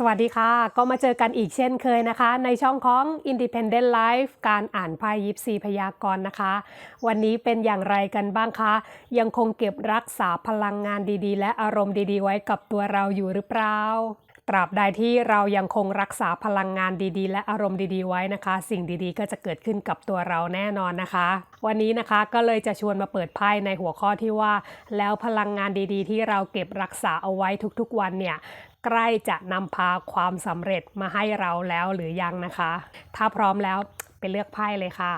สวัสดีค่ะ ก็มาเจอกันอีกเช่นเคยนะคะ ในช่องของ Independent Life การอ่านไพ่ยิปซีพยากรณ์นะคะ วันนี้เป็นอย่างไรกันบ้างคะ ยังคงเก็บรักษาพลังงานดีๆ และอารมณ์ดีๆ ไว้กับตัวเราอยู่หรือเปล่าตราบใดที่เรายังคงรักษาพลังงานดีๆ และอารมณ์ดีๆ ไว้นะคะ สิ่งดีๆ ก็จะเกิดขึ้นกับตัวเราแน่นอนนะคะ วันนี้นะคะก็เลยจะชวนมาเปิดไพ่ในหัวข้อที่ว่า แล้วพลังงานดีๆ ที่เราเก็บรักษาเอาไว้ทุกๆวันเนี่ย ใกล้จะนำพาความสำเร็จมาให้เราแล้วหรือยังนะคะ ถ้าพร้อมแล้วไปเลือกไพ่เลยค่ะ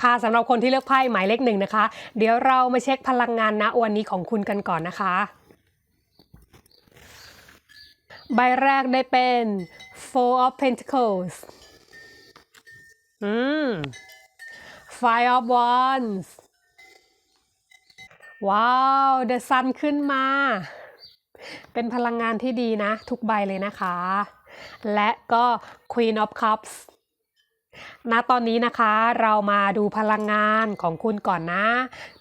ค่ะสำหรับคนที่เลือกไพ่หมายเลขหนึ่งนะคะ เดี๋ยวเรามาเช็คพลังงานณวันนี้ของคุณกันก่อนนะคะ ใบแรกได้เป็น Four of Pentacles อืม Five of Wands ว้าว The Sun ขึ้นมา เป็นพลังงานที่ดีนะ ทุกใบเลยนะคะ และก็ Queen of Cups ณตอนนี้นะคะเรามาดูพลังงานของคุณก่อนนะ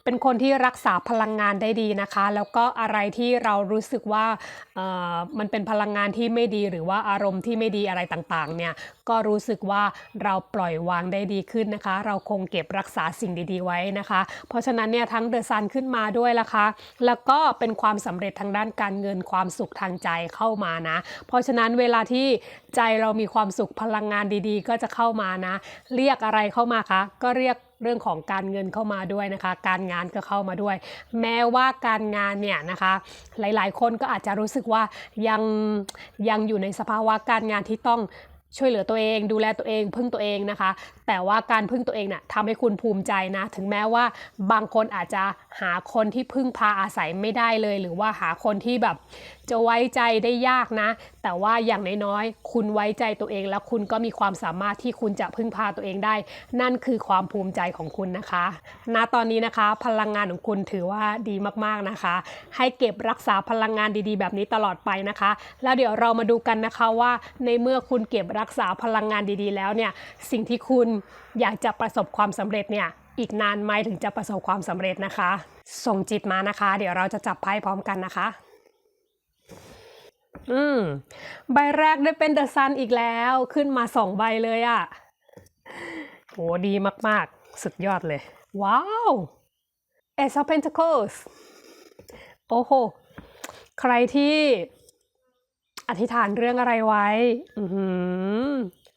เป็นคนที่รักษาพลังงานได้ดีนะคะ แล้วก็อะไรที่เรารู้สึกว่ามันเป็นพลังงานที่ไม่ดีหรือว่าอารมณ์ที่ไม่ดีอะไรต่างๆเนี่ยก็รู้สึกว่าเราปล่อยวางได้ดีขึ้นนะคะ เราคงเก็บรักษาสิ่งดีๆไว้นะคะ เพราะฉะนั้นเนี่ยทั้งเดอะซันขึ้นมาด้วยละคะ แล้วก็เป็นความสำเร็จทางด้านการเงินความสุขทางใจเข้ามานะ เพราะฉะนั้นเวลาที่ใจเรามีความสุขพลังงานดีๆ ก็จะเข้ามานะ เรียกอะไรเข้ามาคะ ก็เรียก เรื่องของการเงินเข้ามาด้วยนะคะ การงานก็เข้ามาด้วย แม้ว่าการงานเนี่ยนะคะ หลายๆ คนก็อาจจะรู้สึกว่ายังยังอยู่ในสภาวะการงานที่ต้องช่วยเหลือตัวเอง ดูแลตัวเองพึ่งตัวเองนะคะแต่ว่าการพึ่งตัวเองน่ะทำให้คุณภูมิใจนะ ถึงแม้ว่าบางคนอาจจะหาคนที่พึ่งพาอาศัยไม่ได้เลย หรือว่าหาคนที่แบบจะไว้ใจได้ยากนะ แต่ว่าอย่างน้อยๆ คุณไว้ใจตัวเองแล้วคุณก็มีความสามารถที่คุณจะพึ่งพาตัวเองได้ นั่นคือความภูมิใจของคุณนะคะ ณ ตอนนี้นะคะ พลังงานของคุณถือว่าดีมากๆนะคะ ให้เก็บรักษาพลังงานดีๆ แบบนี้ตลอดไปนะคะ แล้วเดี๋ยวเรามาดูกันนะคะว่าในเมื่อคุณเก็บรักษาพลังงานดีๆ แล้วเนี่ย สิ่งที่คุณอยากจะประสบความสำเร็จเนี่ยอีกนานไหมถึงจะประสบความสำเร็จนะคะ ส่งจิตมานะคะ เดี๋ยวเราจะจับไพ่พร้อมกันนะคะ อืมใบแรกได้เป็นเดอะซันอีกแล้วขึ้นมาสองใบเลยอะ่ะโหดีมากๆ สุดยอดเลย ว้าว Ace of Pentacles โอ้โห ใครที่อธิษฐานเรื่องอะไรไว้ อือหือ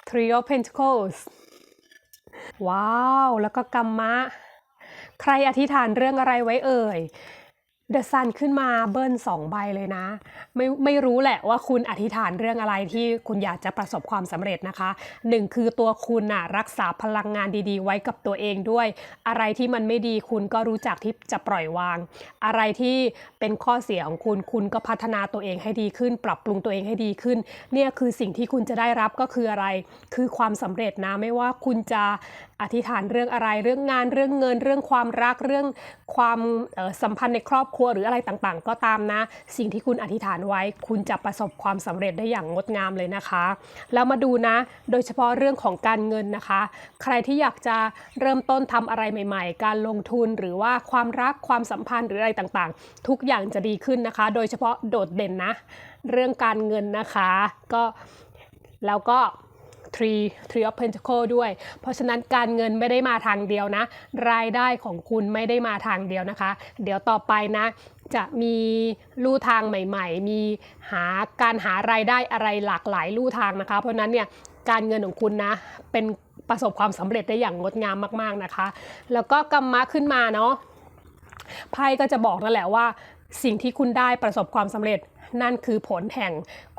Three of Pentacles ว้าว แล้วก็กรรมะ ใครอธิษฐานเรื่องอะไรไว้เอ่ย เดอะซันขึ้นมาเบิ้ลสองใบเลยนะ ไม่ไม่รู้แหละว่าคุณอธิษฐานเรื่องอะไรที่คุณอยากจะประสบความสำเร็จนะคะหนึ่งคือตัวคุณน่ะรักษาพลังงานดีๆ ไว้กับตัวเองด้วย อะไรที่มันไม่ดีคุณก็รู้จักที่จะปล่อยวาง อะไรที่เป็นข้อเสียของคุณคุณก็พัฒนาตัวเองให้ดีขึ้น ปรับปรุงตัวเองให้ดีขึ้น เนี่ยคือสิ่งที่คุณจะได้รับก็คืออะไร คือความสำเร็จนะไม่ว่าคุณจะอธิษฐานเรื่องอะไรเรื่องงานเรื่องเงิน เรื่องความรักเรื่องความสัมพันธ์ในครอบครัวหรืออะไรต่างๆ ก็ตามนะ สิ่งที่คุณอธิษฐานไว้ คุณจะประสบความสำเร็จได้อย่างงดงามเลยนะคะแล้วมาดูนะ โดยเฉพาะเรื่องของการเงินนะคะ ใครที่อยากจะเริ่มต้นทำอะไรใหม่ ๆ การลงทุนหรือว่าความรักความสัมพันธ์หรืออะไรต่างๆ ทุกอย่างจะดีขึ้นนะคะ โดยเฉพาะโดดเด่นนะ เรื่องการเงินนะคะ ก็แล้วก็ Three Three of Pentacle ด้วย เพราะฉะนั้นการเงินไม่ได้มาทางเดียวนะ รายได้ของคุณไม่ได้มาทางเดียวนะคะ เดี๋ยวต่อไปนะ จะมีลู่ทางใหม่ ๆ มีหาการหารายได้อะไรหลากหลายลู่ทางนะคะ เพราะฉะนั้นเนี่ยการเงินของคุณนะเป็นประสบความสำเร็จได้อย่างงดงามมาก ๆนะคะ แล้วก็กำมะขึ้นมาเนาะไพ่ก็จะบอกนั่นแหละว่า สิ่งที่คุณได้ประสบความสำเร็จนั่นคือผลแห่ง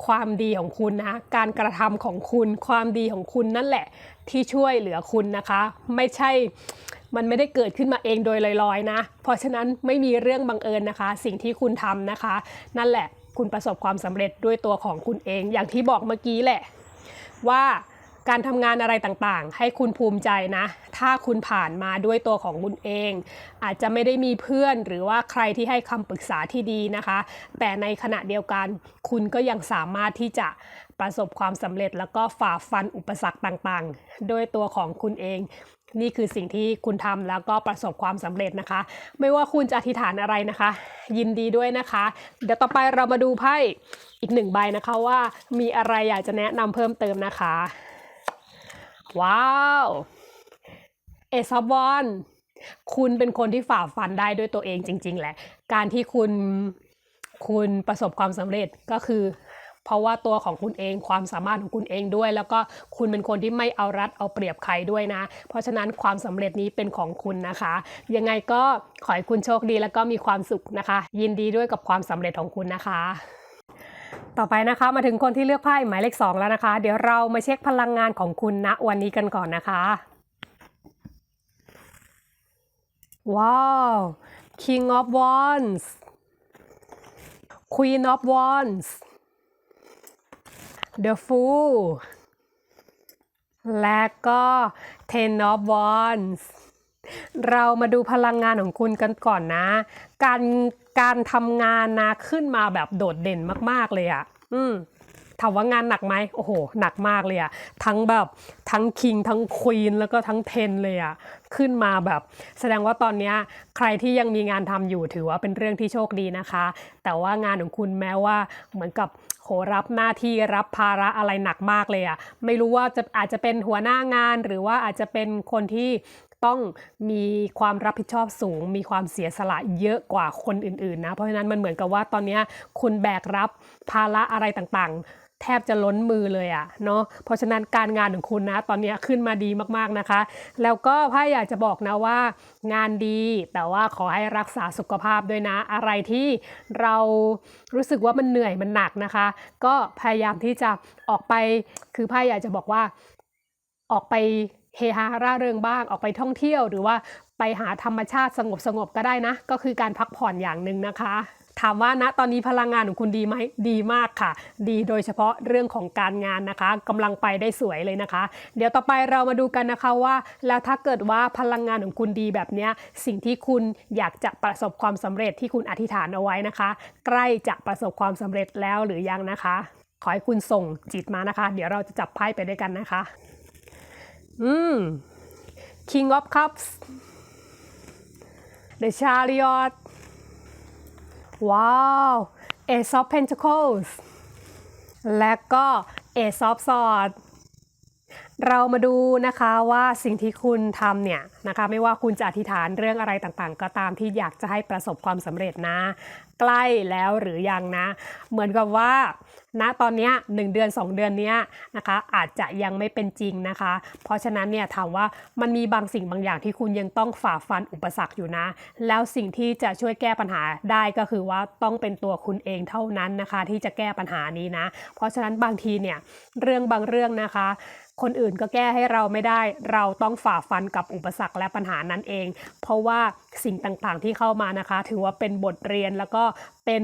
ความดีของคุณนะการกระทำของคุณความดีของคุณนั่นแหละที่ช่วยเหลือคุณนะคะ ไม่ใช่มันไม่ได้เกิดขึ้นมาเองโดยลอยๆนะ เพราะฉะนั้นไม่มีเรื่องบังเอิญนะคะ สิ่งที่คุณทำนะคะ นั่นแหละคุณประสบความสำเร็จด้วยตัวของคุณเอง อย่างที่บอกเมื่อกี้แหละว่า การทำงานอะไรต่างๆ ให้คุณภูมิใจนะ ถ้าคุณผ่านมาด้วยตัวของคุณเอง อาจจะไม่ได้มีเพื่อนหรือว่าใครที่ให้คำปรึกษาที่ดีนะคะ แต่ในขณะเดียวกัน คุณก็ยังสามารถที่จะประสบความสำเร็จแล้วก็ฝ่าฟันอุปสรรคต่างๆ ด้วยตัวของคุณเอง นี่คือสิ่งที่คุณทำแล้วก็ประสบความสำเร็จนะคะ ไม่ว่าคุณจะอธิษฐานอะไรนะคะ ยินดีด้วยนะคะ เดี๋ยวต่อไปเรามาดูไพ่อีกหนึ่งใบนะคะว่ามีอะไรอยากจะแนะนำเพิ่มเติมนะคะ ว้าวเอซอบอนคุณเป็นคนที่ฝ่าฟันได้ด้วยตัวเองจริง ๆ แหละ การที่คุณคุณประสบความสำเร็จก็คือ เพราะว่าตัวของคุณเองความสามารถของคุณเองด้วย แล้วก็คุณเป็นคนที่ไม่เอารัดเอาเปรียบใครด้วยนะ เพราะฉะนั้นความสำเร็จนี้เป็นของคุณนะคะ ยังไงก็ขอให้คุณโชคดีแล้วก็มีความสุขนะคะ ยินดีด้วยกับความสำเร็จของคุณนะคะ ต่อไปนะคะมาถึงคนที่เลือกไพ่หมายเลขสองแล้วนะคะ เดี๋ยวเรามาเช็คพลังงานของคุณณวันนี้กันก่อนนะคะ ว้าว King of Wands Queen of Wands The Fool และก็ Ten of Wands เรามาดูพลังงานของคุณกันก่อนนะ การการทำงานนะขึ้นมาแบบโดดเด่นมาก ๆ เลยอะ่ะ อืมถามว่างานหนักไหมโอ้โห หนักมากเลยอะทั้งแบบทั้งคิงทั้งควีนแล้วก็ทั้งเทนเลยอะขึ้นมาแบบ แสดงว่าตอนนี้ใครที่ยังมีงานทำอยู่ถือว่าเป็นเรื่องที่โชคดีนะคะ แต่ว่างานของคุณแม้ว่าเหมือนกับโหรับหน้าที่รับภาระอะไรหนักมากเลยอะไม่รู้ว่าจะอาจจะเป็นหัวหน้างานหรือว่าอาจจะเป็นคนที่ ต้องมีความรับผิดชอบสูง มีความเสียสละเยอะกว่าคนอื่นๆนะ เพราะฉะนั้นมันเหมือนกับว่าตอนนี้คุณแบกรับภาระอะไรต่างๆ แทบจะล้นมือเลยอะเนาะเพราะฉะนั้นการงานของคุณนะตอนนี้ขึ้นมาดีมากๆนะคะ แล้วก็พ่อยากจะบอกนะว่า งานดีแต่ว่าขอให้รักษาสุขภาพด้วยนะ อะไรที่เรารู้สึกว่ามันเหนื่อยมันหนักนะคะ ก็พยายามที่จะออกไปคือพ่อยากจะบอกว่าออกไป เฮฮาร่าเริงบ้างออกไปท่องเที่ยว หรือว่าไปหาธรรมชาติสงบสงบๆก็ได้นะ ก็คือการพักผ่อนอย่างหนึ่งนะคะถามว่าณตอนนี้พลังงานของคุณดีไหมดีมากค่ะ ดีโดยเฉพาะเรื่องของการงานนะคะกำลังไปได้สวยเลยนะคะ เดี๋ยวต่อไปเรามาดูกันนะคะว่า แล้วถ้าเกิดว่าพลังงานของคุณดีแบบนี้สิ่งที่คุณอยากจะประสบความสำเร็จที่คุณอธิษฐานเอาไว้นะคะ ใกล้จะประสบความสำเร็จแล้วหรือยังนะคะ ขอให้คุณส่งจิตมานะคะ เดี๋ยวเราจะจับไพ่ไปด้วยกันนะคะ อืม King of Cups The Chariot ว้าว Ace of Pentacles และก็ Ace of Swords เรามาดูนะคะว่าสิ่งที่คุณทำเนี่ยนะคะไม่ว่าคุณจะอธิษฐานเรื่องอะไรต่างๆ ก็ตามที่อยากจะให้ประสบความสำเร็จนะ ใกล้แล้วหรือยังนะ เหมือนกับว่าณตอนนี้หนึ่งเดือน 2 เดือนนี้นะคะ อาจจะยังไม่เป็นจริงนะคะ เพราะฉะนั้นเนี่ยถามว่ามันมีบางสิ่งบางอย่างที่คุณยังต้องฝ่าฟันอุปสรรคอยู่นะ แล้วสิ่งที่จะช่วยแก้ปัญหาได้ก็คือว่าต้องเป็นตัวคุณเองเท่านั้นนะคะ ที่จะแก้ปัญหานี้นะ เพราะฉะนั้นบางทีเนี่ยเรื่องบางเรื่องนะคะ คนอื่นก็แก้ให้เราไม่ได้ เราต้องฝ่าฟันกับอุปสรรคและปัญหานั้นเอง เพราะว่าสิ่งต่างๆที่เข้ามานะคะ ถือว่าเป็นบทเรียนแล้วก็เป็น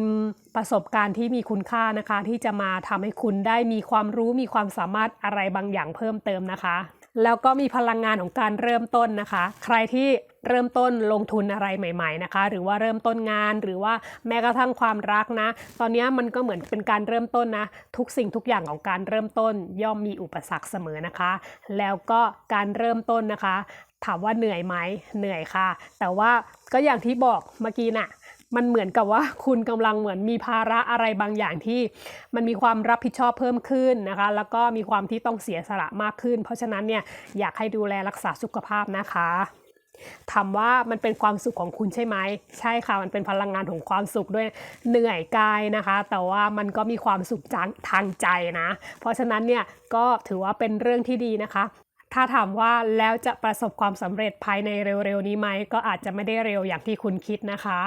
ประสบการณ์ที่มีคุณค่านะคะ ที่จะมาทำให้คุณได้มีความรู้มีความสามารถอะไรบางอย่างเพิ่มเติมนะคะ แล้วก็มีพลังงานของการเริ่มต้นนะคะ ใครที่ เริ่มต้นลงทุนอะไรใหม่ ๆนะคะ หรือว่าเริ่มต้นงานหรือว่าแม้กระทั่งความรักนะ ตอนนี้มันก็เหมือนเป็นการเริ่มต้นนะ ทุกสิ่งทุกอย่างของการเริ่มต้นย่อมมีอุปสรรคเสมอนะคะ แล้วก็การเริ่มต้นนะคะ ถามว่าเหนื่อยไหมเหนื่อยค่ะ แต่ว่าก็อย่างที่บอกเมื่อกี้น่ะมันเหมือนกับว่าคุณกำลังเหมือนมีภาระอะไรบางอย่างที่ มันมีความรับผิดชอบเพิ่มขึ้นนะคะ แล้วก็มีความที่ต้องเสียสละมากขึ้น เพราะฉะนั้นเนี่ยอยากให้ดูแลรักษาสุขภาพนะคะ ถามว่ามันเป็นความสุขของคุณใช่ไหม ใช่ค่ะ มันเป็นพลังงานของความสุขด้วยเหนื่อยกายนะคะ แต่ว่ามันก็มีความสุขจางทางใจนะ เพราะฉะนั้นเนี่ยก็ถือว่าเป็นเรื่องที่ดีนะคะถ้าถามว่าแล้วจะประสบความสำเร็จภายในเร็วๆนี้ไหมก็อาจจะไม่ได้เร็วอย่างที่คุณคิดนะคะ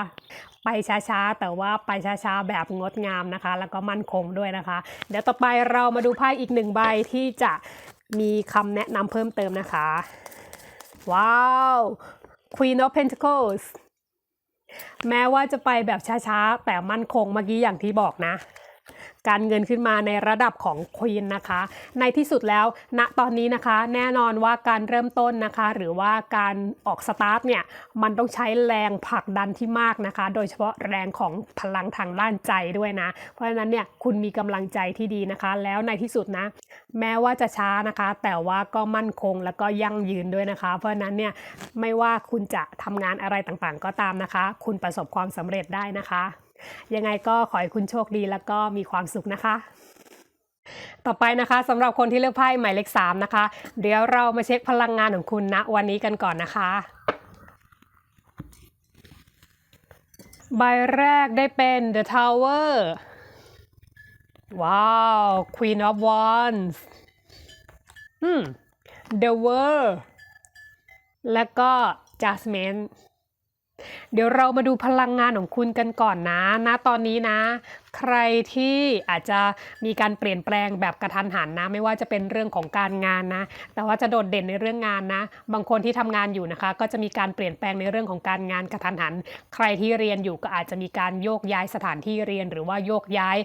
ไปช้าๆ แต่ว่าไปช้าๆ แบบงดงามนะคะ แล้วก็มั่นคงด้วยนะคะ เดี๋ยวต่อไปเรามาดูไพ่อีกหนึ่งใบที่จะมีคำแนะนำเพิ่มเติมนะคะ ว้าว Queen of Pentacles แม้ว่าจะไปแบบช้าๆ แต่มั่นคงเมื่อกี้อย่างที่บอกนะ การเงินขึ้นมาในระดับของควีนนะคะ ในที่สุดแล้วณตอนนี้นะคะ แน่นอนว่าการเริ่มต้นนะคะ หรือว่าการออกสตาร์ทเนี่ยมันต้องใช้แรงผลักดันที่มากนะคะ โดยเฉพาะแรงของพลังทางด้านใจด้วยนะ เพราะฉะนั้นเนี่ยคุณมีกำลังใจที่ดีนะคะ แล้วในที่สุดนะ แม้ว่าจะช้านะคะ แต่ว่าก็มั่นคงแล้วก็ยั่งยืนด้วยนะคะ เพราะฉะนั้นเนี่ยไม่ว่าคุณจะทำงานอะไรต่างๆ ก็ตามนะคะ คุณประสบความสำเร็จได้นะคะ ยังไงก็ขอให้คุณโชคดีแล้วก็มีความสุขนะคะ ต่อไปนะคะสำหรับคนที่เลือกไพ่หมายเลข3นะคะ เดี๋ยวเรามาเช็คพลังงานของคุณณวันนี้กันก่อนนะคะใบแรกได้เป็น The Tower ว้าว Queen of Wands อืม The World แล้วก็ Jasmine เดี๋ยวเรามาดูพลังงานของคุณกันก่อนนะ ณ ตอนนี้นะ ใครที่อาจจะมีการเปลี่ยนแปลงแบบกระทันหันนะ ไม่ว่าจะเป็นเรื่องของการงานนะ แต่ว่าจะโดดเด่นในเรื่องงานนะ บางคนที่ทำงานอยู่นะคะ ก็จะมีการเปลี่ยนแปลงในเรื่องของการงานกระทันหัน ใครที่เรียนอยู่ก็อาจจะมีการโยกย้ายสถานที่เรียนหรือว่าโยกย้าย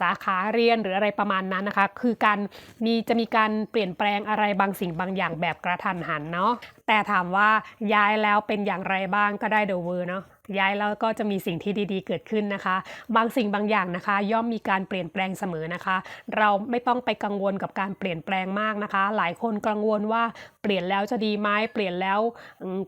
สาขาเรียนหรืออะไรประมาณนั้นนะคะ คือการมีจะมีการเปลี่ยนแปลงอะไรบางสิ่งบางอย่างแบบกระทันหันเนาะแต่ถามว่าย้ายแล้วเป็นอย่างไรบ้างก็ได้เดอะเวอร์เนาะ ย้ายแล้วก็จะมีสิ่งที่ดีๆ เกิดขึ้นนะคะ บางสิ่งบางอย่างนะคะ ย่อมมีการเปลี่ยนแปลงเสมอนะคะ เราไม่ต้องไปกังวลกับการเปลี่ยนแปลงมากนะคะ หลายคนกังวลว่าเปลี่ยนแล้วจะดีไหมเปลี่ยนแล้ว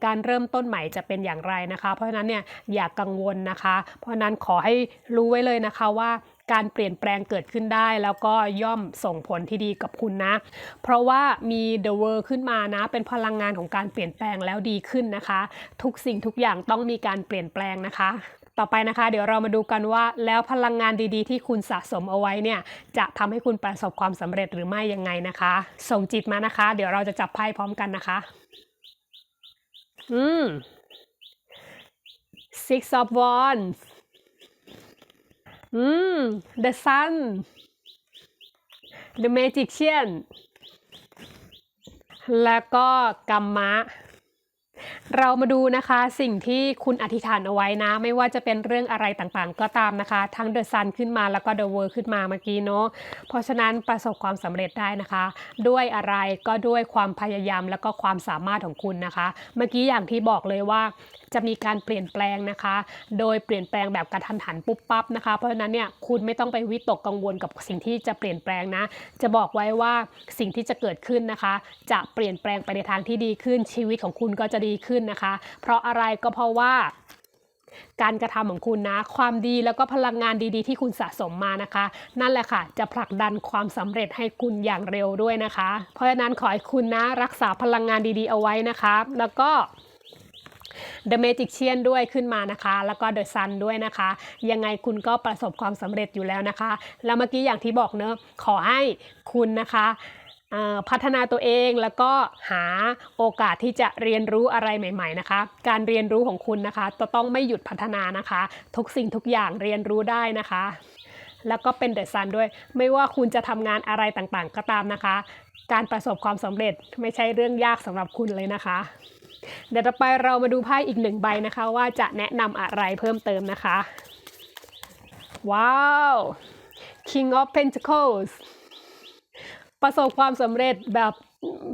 การเริ่มต้นใหม่จะเป็นอย่างไรนะคะ เพราะฉะนั้นเนี่ยอย่ากกังวลนะคะ เพราะฉะนั้นขอให้รู้ไว้เลยนะคะว่า การเปลี่ยนแปลงเกิดขึ้นได้ แล้วก็ย่อมส่งผลที่ดีกับคุณนะ เพราะว่ามี The World ขึ้นมานะ เป็นพลังงานของการเปลี่ยนแปลงแล้วดีขึ้นนะคะ ทุกสิ่งทุกอย่างต้องมีการเปลี่ยนแปลงนะคะต่อไปนะคะ เดี๋ยวเรามาดูกันว่าแล้วพลังงานดีๆ ที่คุณสะสมเอาไว้เนี่ยจะทำให้คุณประสบความสำเร็จหรือไม่ยังไงนะคะ ส่งจิตมานะคะ เดี๋ยวเราจะจับไพ่พร้อมกันนะคะ อืม Six of Wands อืม The Sun The Magician แล้วก็กัมมะ เรามาดูนะคะสิ่งที่คุณอธิษฐานเอาไว้นะ ไม่ว่าจะเป็นเรื่องอะไรต่างๆ ก็ตามนะคะ ทั้ง The Sun ขึ้นมาแล้วก็ The World ขึ้นมาเมื่อกี้เนาะเพราะฉะนั้นประสบความสำเร็จได้นะคะ ด้วยอะไรก็ด้วยความพยายามแล้วก็ความสามารถของคุณนะคะ เมื่อกี้อย่างที่บอกเลยว่าจะมีการเปลี่ยนแปลงนะคะ โดยเปลี่ยนแปลงแบบกระทันหันปุ๊บปั๊บนะคะ เพราะฉะนั้นเนี่ยคุณไม่ต้องไปวิตกกังวลกับสิ่งที่จะเปลี่ยนแปลงนะ จะบอกไว้ว่าสิ่งที่จะเกิดขึ้นนะคะ จะเปลี่ยนแปลงไปในทางที่ดีขึ้นชีวิตของคุณก็จะดีขึ้นนะคะ เพราะอะไรก็เพราะว่าการกระทำของคุณนะ ความดีแล้วก็พลังงานดีๆ ที่คุณสะสมมานะคะ นั่นแหละค่ะ จะผลักดันความสำเร็จให้คุณอย่างเร็วด้วยนะคะ เพราะฉะนั้นขอให้คุณนะรักษาพลังงานดีๆ เอาไว้นะคะ แล้วก็ The Magician ด้วยขึ้นมานะคะ แล้วก็ The Sun ด้วยนะคะ ยังไงคุณก็ประสบความสำเร็จอยู่แล้วนะคะ แล้วเมื่อกี้อย่างที่บอกเนอะขอให้คุณนะคะ พัฒนาตัวเองแล้วก็หาโอกาสที่จะเรียนรู้อะไรใหม่ ๆ นะคะ การเรียนรู้ของคุณนะคะจะต้องไม่หยุดพัฒนานะคะ ทุกสิ่งทุกอย่างเรียนรู้ได้นะคะ แล้วก็เป็นเดอะซันด้วย ไม่ว่าคุณจะทำงานอะไรต่างๆ ก็ตามนะคะ การประสบความสำเร็จไม่ใช่เรื่องยากสำหรับคุณเลยนะคะ เดี๋ยวต่อไปเรามาดูไพ่อีกหนึ่งใบนะคะ ว่าจะแนะนำอะไรเพิ่มเติมนะคะ ว้าว King of Pentacles ประสบความสำเร็จแบบ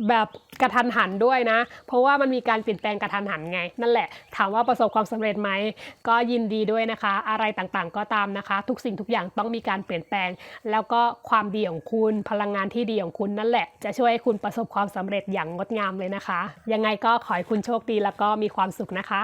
แบบกระทันหันด้วยนะ เพราะว่ามันมีการเปลี่ยนแปลงกระทันหันไง นั่นแหละ ถามว่าประสบความสำเร็จไหม ก็ยินดีด้วยนะคะ อะไรต่างๆก็ตามนะคะ ทุกสิ่งทุกอย่างต้องมีการเปลี่ยนแปลง แล้วก็ความดีของคุณพลังงานที่ดีของคุณนั่นแหละ จะช่วยให้คุณประสบความสำเร็จอย่างงดงามเลยนะคะ ยังไงก็ขอให้คุณโชคดีแล้วก็มีความสุขนะคะ